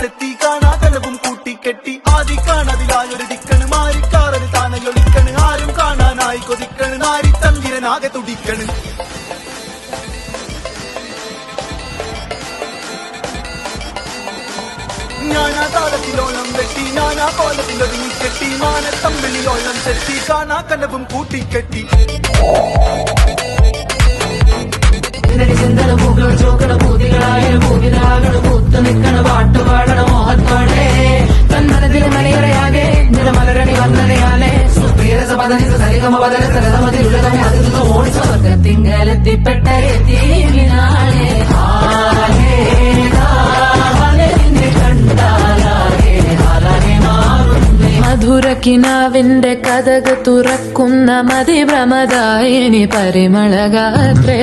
ഒരുങ്ങിക്കെട്ടി കാണാതലവും കൂട്ടിക്കെട്ടി. ആദി കാണാതിലായൊരു ദിക്കണ് മാറിക്കാറന് താനയൊളിക്കണ്. ആരും കാണാനായി കൊതിക്കണ്. നാരി തന്തിരനാകെ തുടിക്കണ്. ഞാനാ താളത്തിലോളം വെട്ടി ഞാനാ കോലത്തിൽ കെട്ടി. മാനത്തമ്പിളിയോളം ചെത്തി കാണാ കനവും കൂട്ടിക്കെട്ടി. സുപ്രിയരസ പദനിസ സരിഗമ പദന സരതമതിലുള്ളതമേ അതിൽ ഓടി സ്വർഗത്തിങ്കലെത്തിപ്പെട്ട എത്തിനാളെ ആലേ ആലേ നിന്നെ കണ്ടാലാകെ ആലാകെ മാറുന്നേ മധുരക്കിനാവിന്റെ കഥക് തുറക്കുന്ന മതിഭ്രമദായിനി പരിമളഗാത്രേ